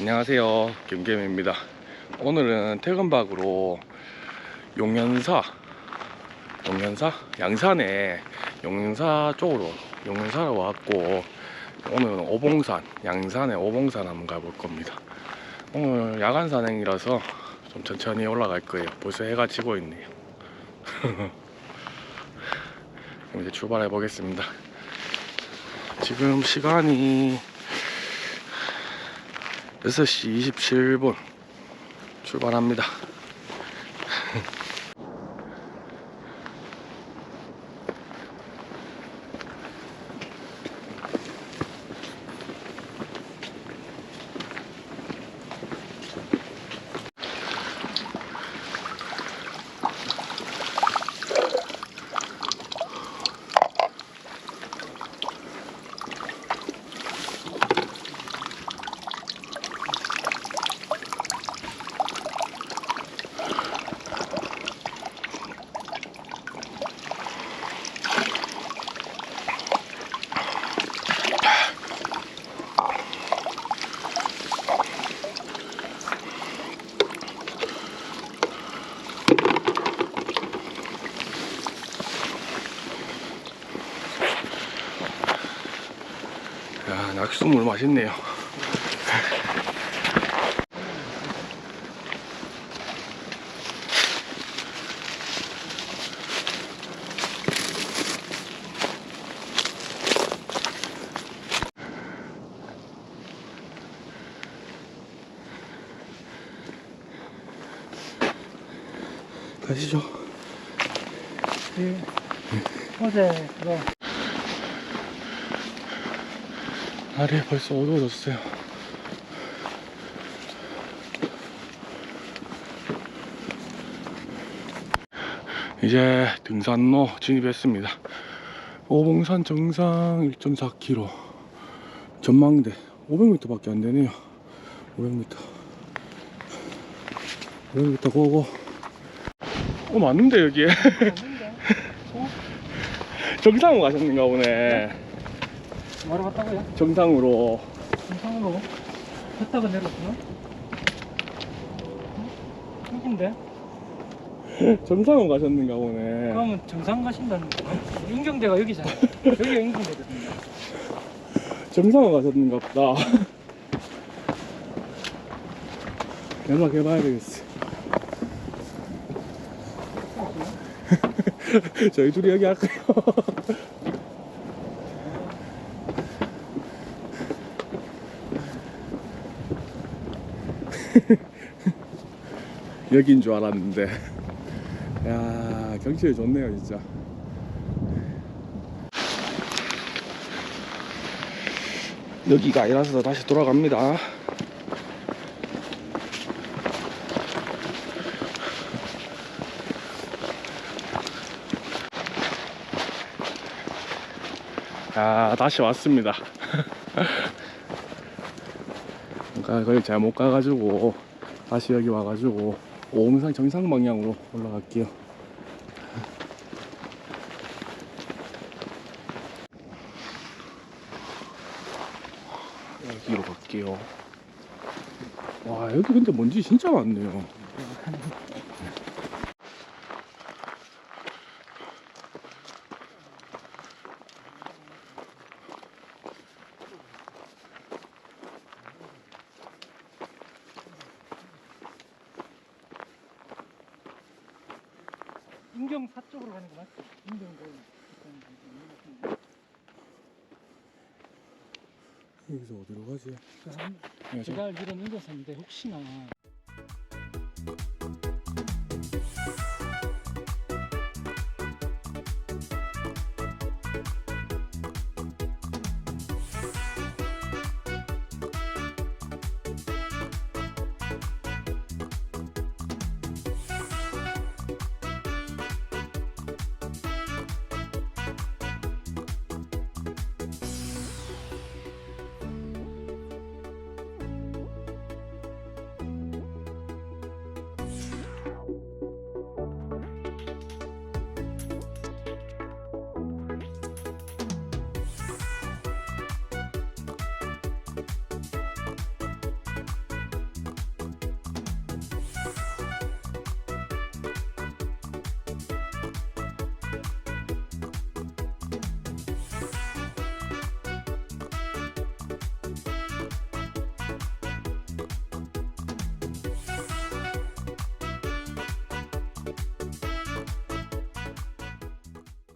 안녕하세요. 김겸입니다. 오늘은 퇴근박으로 용연사 용연사? 양산에 용연사 쪽으로 용연사로 왔고 오늘은 오봉산 양산에 오봉산 한번 가볼 겁니다. 오늘 야간 산행이라서 좀 천천히 올라갈 거예요. 벌써 해가 지고 있네요. 이제 출발해 보겠습니다. 지금 시간이 6시 27분 출발합니다. 야, 낙수물 맛있네요. 가시죠. 예. 어제 그거 날이 벌써 어두워졌어요. 이제 등산로 진입했습니다. 오봉산 정상 1.4km. 전망대 500m밖에 안 되네요. 500m. 500m 고고. 어 맞는데 여기에 정상으로 가셨는가 보네. 뭐로 갔다고요? 정상으로. 정상으로 걷다가 내렸구나 여긴데? 정상으로 가셨는가 보네. 그러면 정상 가신다는 거 인경대가 여기잖아 여기가 인경대거든요 정상으로 가셨는가 보다. 연락해봐야 되겠어. 저희 둘이 여기 할까요? 여긴 줄 알았는데. 야, 경치 좋네요, 진짜. 여기가 아니라서 다시 돌아갑니다. 아, 다시 왔습니다. 그러니까 거기 잘못 가가지고 다시 여기 와가지고 오음산 정상 방향으로 올라갈게요. 여기로 갈게요. 와 여기 근데 먼지 진짜 많네요. 인경사 쪽으로 가는 거 맞지? 인경대 여기서 어디로 가지? 제가 알기로는 인경사인데 혹시나